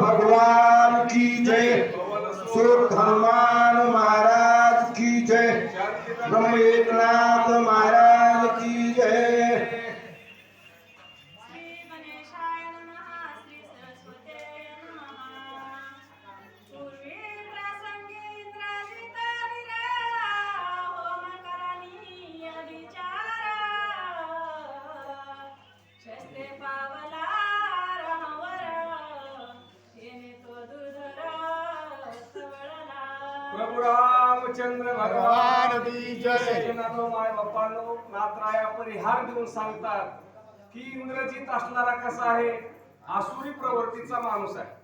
भगवान प्रभू रामचंद्र भगवान माय बाप्पांनो नाथराया परिहार देऊन सांगतात की इंद्रजित असणारा कसा आहे? आसुरी प्रवृत्तीचा माणूस आहे.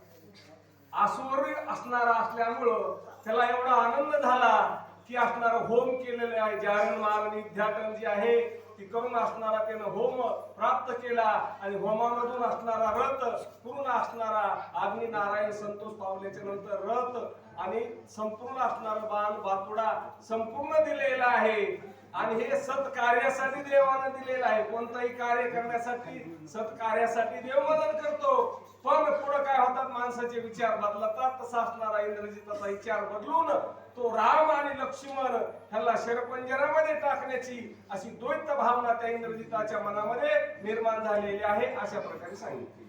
आसुरी असणारा असल्यामुळं त्याला एवढा आनंद झाला की असणारा होम केलेले आहे. जारण मान विद्याटन जी आहे. ती करून असणारा त्यानं होम प्राप्त केला आणि होमामधून असणारा रथ पूर्ण असणारा अग्नी नारायण संतोष पावल्याच्या नंतर रथ आणि संपूर्ण असणारा बाण बातुडा संपूर्ण दिलेला आहे. आणि हे सत्कार्यासाठी देवानं दिलेलं आहे. कोणताही कार्य करण्यासाठी सत्कार्यासाठी देव मदत करतो. पण पुढे काय होतात? माणसाचे विचार बदलतात. तसा असणारा इंद्रजिताचा विचार बदलून तो राम आणि लक्ष्मण ह्याला शरपंजरामध्ये टाकण्याची अशी द्वैत भावना त्या इंद्रजिताच्या मनामध्ये निर्माण झालेली आहे अशा प्रकारे सांगितले.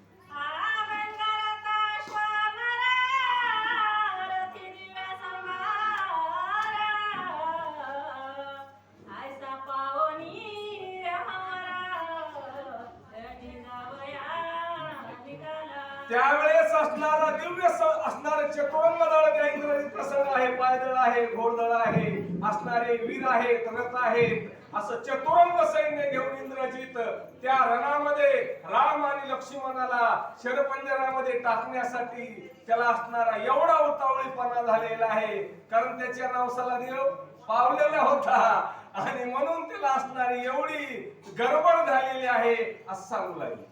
त्यावेळेस असणारा दिव्य असणारे चतुरंग दळ त्या प्रसंग आहे पायदळ आहे घोडदळ आहे असणारे वीर आहेत रथ आहेत असं चतुरंग सैन्य घेऊन इंद्रजित त्या रणामध्ये राम आणि लक्ष्मणाला शरपंजरामध्ये टाकण्यासाठी त्याला असणारा एवढा उतावळीपणा झालेला आहे. कारण त्याच्या नवसाला देव पावलेला होता. आणि म्हणून त्याला असणारी एवढी गडबड झालेली आहे असं सांगू लागले.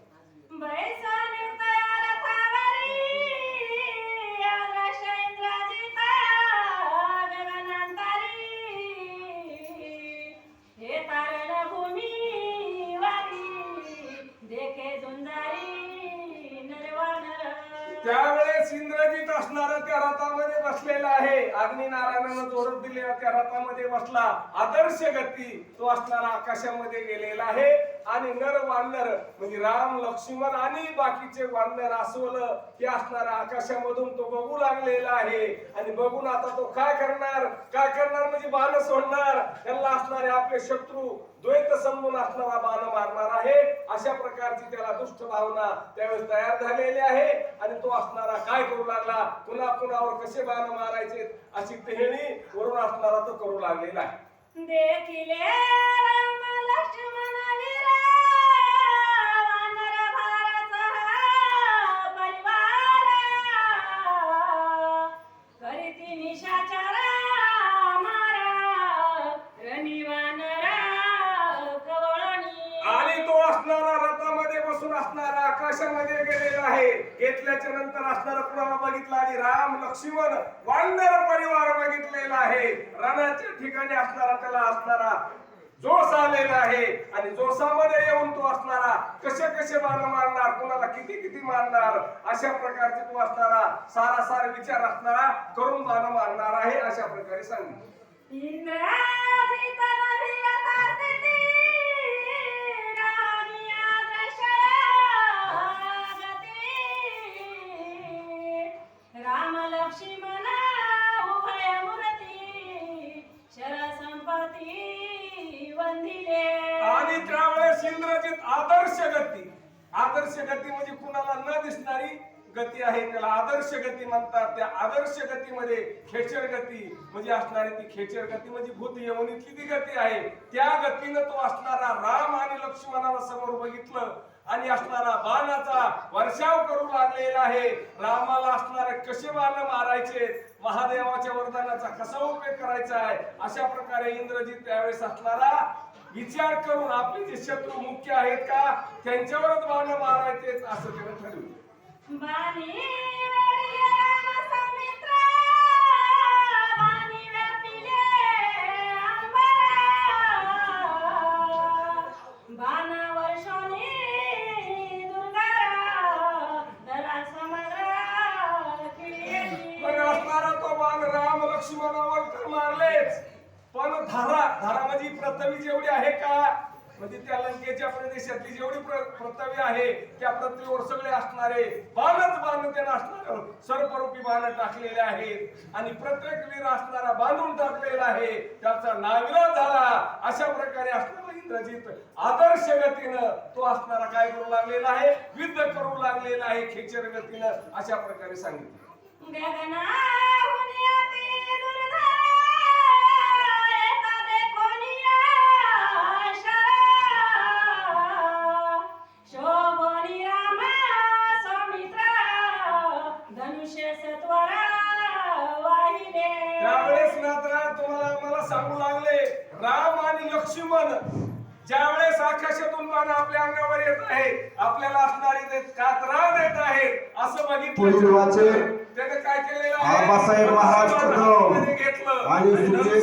त्यावेळेस इंद्रजीत असणारा त्या रथामध्ये बसलेला आहे. अग्नि नारायणानं जोडून दिलेला त्या रथामध्ये बसला. आदर्श गती तो असणारा आकाशामध्ये गेलेला आहे. आणि नर वानर म्हणजे राम लक्ष्मण आणि बाकीचे वानर अस्वल हे असणारा आकाशामधून तो बघू लागलेला आहे. आणि बघून आता तो काय करणार? काय करणार म्हणजे बाण सोडणार? त्यांना असणारे आपले शत्रू द्वैत समजून असणारा बाण मारणार आहे. अशा प्रकारची त्याला दुष्ट भावना त्यावेळेस तयार झालेली आहे. आणि तो असणारा काय करू लागला? पुन्हा कुणावर कसे बाण मारायचे? अशी टेहणी वरून असणारा तो करू लागलेला आहे. देखिले असणारा रथामध्ये बसून असणारा आकाशामध्ये गेलेला आहे. घेतल्याच्या नंतर असणारा कुणाला बघितला आणि राम लक्ष्मण वानर परिवार बघितलेला आहे. रणाच्या ठिकाणी असणारा त्याला असणारा जोश आलेला आहे. आणि जोशामध्ये येऊन तो असणारा कसे कसे बाण मारणार कुणाला किती किती मारणार अशा प्रकारचे तो असणारा सारा सार विचार असणारा करून बाण मारणार आहे अशा प्रकारे सांगितलं मूर्ती संपती वंदिले. आणि त्यावेळेस इंद्रजित आदर्श गती. आदर्श गती म्हणजे कुणाला न दिसणारी गती आहे त्याला आदर्श गती म्हणतात. त्या आदर्श गतीमध्ये खेचर गती म्हणजे असणारी ती खेचर गती म्हणजे भूत यमुनीतली ती गती आहे. त्या गतीनं तो असणारा राम आणि लक्ष्मणाला समोर बघितलं आणि असणारा बाणाचा वर्षाव करू लागलेला आहे. रामाला असणारे कसे बाण मारायचे? महादेवाच्या वरदानाचा कसा उपयोग करायचा आहे? अशा प्रकारे इंद्रजित त्यावेळेस असणारा विचार करून आपले जे शत्रू मुख्य आहेत का त्यांच्यावरच बाण मारायचे असं त्यानं ठरवलं. म्हणजे त्या लंकेच्या प्रदेशातली जेवढी प्रतव्य आहे त्या पृथ्वीवर सगळे असणारे बाणच बाण त्यांना असणार. सर्वरूपी बाण टाकलेले आहेत. आणि प्रत्येक वीर असणारा बांधून टाकलेला आहे. त्याचा नाविलाज झाला. अशा प्रकारे असणारा इंद्रजित आदर्श गतीनं तो असणारा काय करू लागलेला आहे? युद्ध करू लागलेला आहे खेचर गतीनं. अशा प्रकारे सांगितलं. लक्ष्मण ज्यावेळेस आकाशातून बाण आपल्या अंगावर येत आहे आपल्याला असणारी ते कातरा देत आहे असं बघितलं त्याने काय केलेलं महाराज कदम घेतलं. आणि सुजय